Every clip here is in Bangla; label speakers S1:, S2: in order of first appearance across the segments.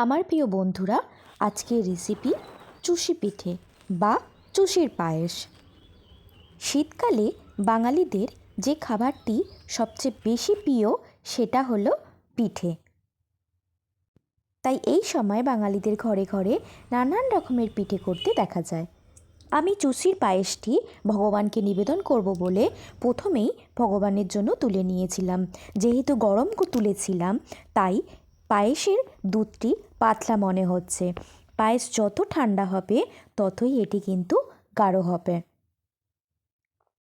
S1: আমার প্রিয় বন্ধুরা আজকের রেসিপি চুষি পিঠে বা চুষির পায়েস। শীতকালে বাঙালিদের যে খাবারটি সবচেয়ে বেশি প্রিয় সেটা হলো পিঠে। তাই এই সময় বাঙালিদের ঘরে ঘরে নানান রকমের পিঠে করতে দেখা যায়। আমি চুষির পায়েসটি ভগবানকে নিবেদন করব বলে প্রথমেই ভগবানের জন্য তুলে নিয়েছিলাম। যেহেতু গরম তুলেছিলাম, তাই পায়েসের দুধটি পাতলা মনে হচ্ছে। পায়েস যত ঠান্ডা হবে, ততই এটি কিন্তু গাঢ় হবে।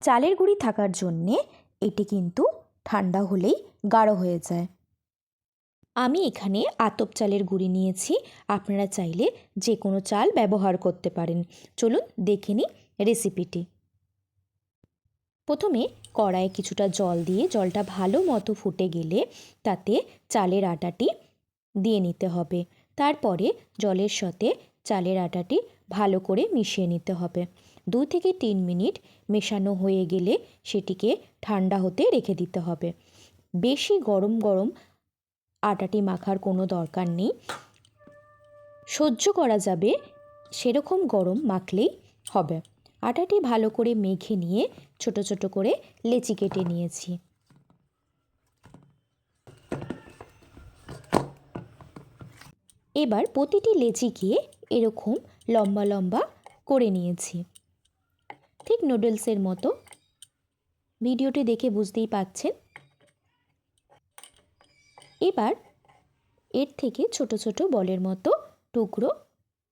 S1: চালের গুঁড়ি থাকার জন্যে এটি কিন্তু ঠান্ডা হলেই গাঢ় হয়ে যায়। আমি এখানে আতপ চালের গুঁড়ি নিয়েছি। আপনারা চাইলে যে কোনো চাল ব্যবহার করতে পারেন। চলুন দেখে নিই রেসিপিটি। প্রথমে কড়াইয়ে কিছুটা জল দিয়ে জলটা ভালো মতো ফুটে গেলে তাতে চালের আটাটি দিয়ে নিতে হবে। তারপরে জলের সাথে চালের আটাটি ভালো করে মিশিয়ে নিতে হবে। দু থেকে তিন মিনিট মেশানো হয়ে গেলে সেটিকে ঠান্ডা হতে রেখে দিতে হবে। বেশি গরম গরম আটাটি মাখার কোনো দরকার নেই। সহ্য করা যাবে সেরকম গরম মাখলেই হবে। আটাটি ভালো করে মেখে নিয়ে ছোট ছোট করে লেচি কেটে নিয়েছি। এবার প্রতিটি লেচিকে এরকম লম্বা লম্বা করে নিয়েছি। ঠিক নুডলসের মতো। ভিডিওটি দেখে বুঝতেই পাচ্ছেন? এবার এর থেকে ছোট ছোট বলের মতো টুকরো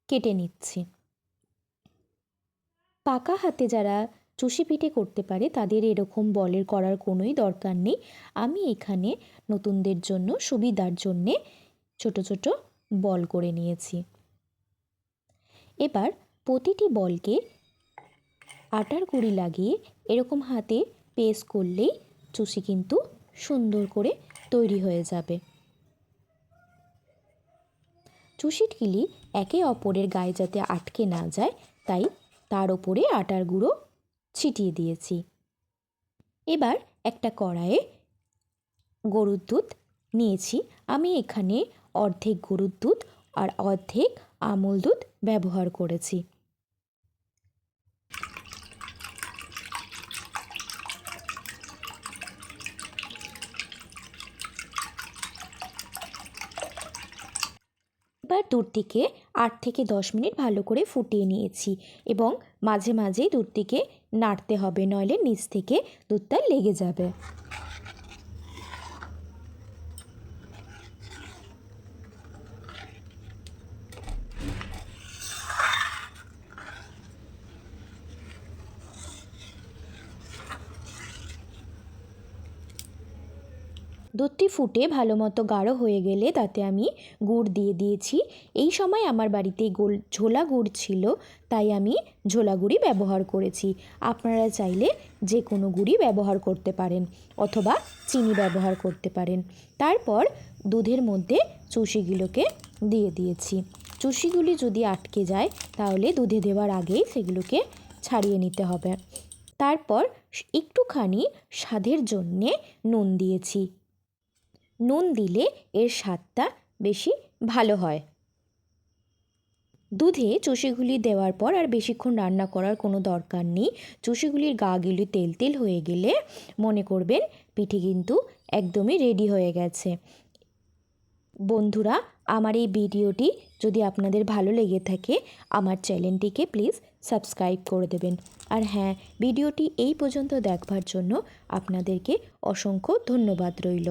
S1: কেটে নিচ্ছি। পাকা হাতে যারা চুষি পিঠে করতে পারে, তাদের এরকম বলের করার কোনোই দরকার নেই। আমি এখানে নতুনদের জন্য, সুবিধার জন্যে ছোট ছোট বল করে নিয়েছি। এবার প্রতিটি বলকে আটার গুঁড়ি লাগিয়ে এরকম হাতে পেস করলেই চুষি কিন্তু সুন্দর করে তৈরি হয়ে যাবে। চুষিটকিলি একে অপরের গায়ে যাতে আটকে না যায়, তাই তার ওপরে আটার গুঁড়ো ছিটিয়ে দিয়েছি। এবার একটা কড়াইয়ে গরুর দুধ নিয়েছি। আমি এখানে অর্ধেক গরুর দুধ আর অর্ধেক আমুল দুধ ব্যবহার করেছি। এবার দুধটিকে আট থেকে দশ মিনিট ভালো করে ফুটিয়ে নিয়েছি এবং মাঝে মাঝে দুধটিকে নাড়তে হবে, নইলে নিচ থেকে দুধটা লেগে যাবে। দুধটি ফুটে ভালো মতো গাঢ় হয়ে গেলে তাতে আমি গুড় দিয়ে দিয়েছি। এই সময় আমার বাড়িতে গোল ঝোলা গুড় ছিল, তাই আমি ঝোলা গুড়ি ব্যবহার করেছি। আপনারা চাইলে যে কোনো গুড়ি ব্যবহার করতে পারেন অথবা চিনি ব্যবহার করতে পারেন। তারপর দুধের মধ্যে চুষিগুলোকে দিয়ে দিয়েছি। চুষিগুলি যদি আটকে যায়, তাহলে দুধে দেওয়ার আগেই সেগুলোকে ছাড়িয়ে নিতে হবে। তারপর একটুখানি স্বাদের জন্যে নুন দিয়েছি। নুন দিলে এর স্বাদটা বেশি ভালো হয়। দুধে চষিগুলি দেওয়ার পর আর বেশিক্ষণ রান্না করার কোনো দরকার নেই। চষিগুলির গাগুলি তেল তেল হয়ে গেলে মনে করবেন পিঠে কিন্তু একদমই রেডি হয়ে গেছে। বন্ধুরা, আমার এই ভিডিওটি যদি আপনাদের ভালো লেগে থাকে, আমার চ্যানেলটিকে প্লিজ সাবস্ক্রাইব করে দেবেন। আর হ্যাঁ ভিডিওটি এই পর্যন্ত দেখবার জন্য আপনাদেরকে অসংখ্য ধন্যবাদ রইল।